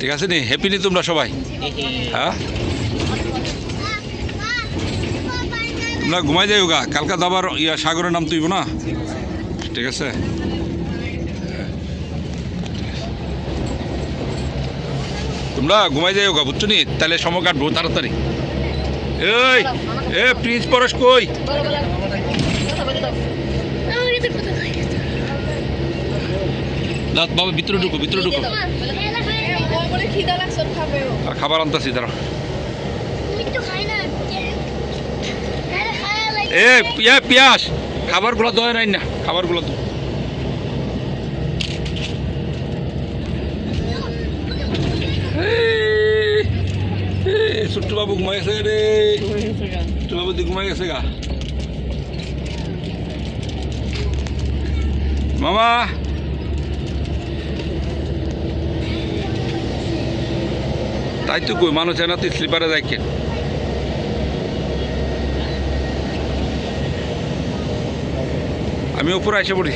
ঠিক আছে নি? হ্যাপি নি তোমরা সবাই? হ্যাঁ? তোমরা ঘুমাই যাই গা। কালকা দাবার ইয়া সাগরের নাম তুইব না? ঠিক আছে? তোমরা ঘুমাই যাই গা, বুঝছ নি? তাহলে সময় কাটবো তাড়াতাড়ি। এই, এ, প্রিন্স পরশ কই? দাঁত বাবা, ভিতরে ঢুকো ভিতরে ঢুকো। খিদা লাগছে খাবে ও আর খাবার আনতাছি এ পিয়া পিয়াস, খাবারগুলো দয় নাই না, খাবারগুলো তো ছোট্ট বাবু ঘুমাই গেছে রে। ছোট্ট বাবু ঘুমাই গেছে গা। মামা তাই তো কই মানুষ এনা তুই স্লিপারে যাই কেন? আমি উপরে এসে পড়ি।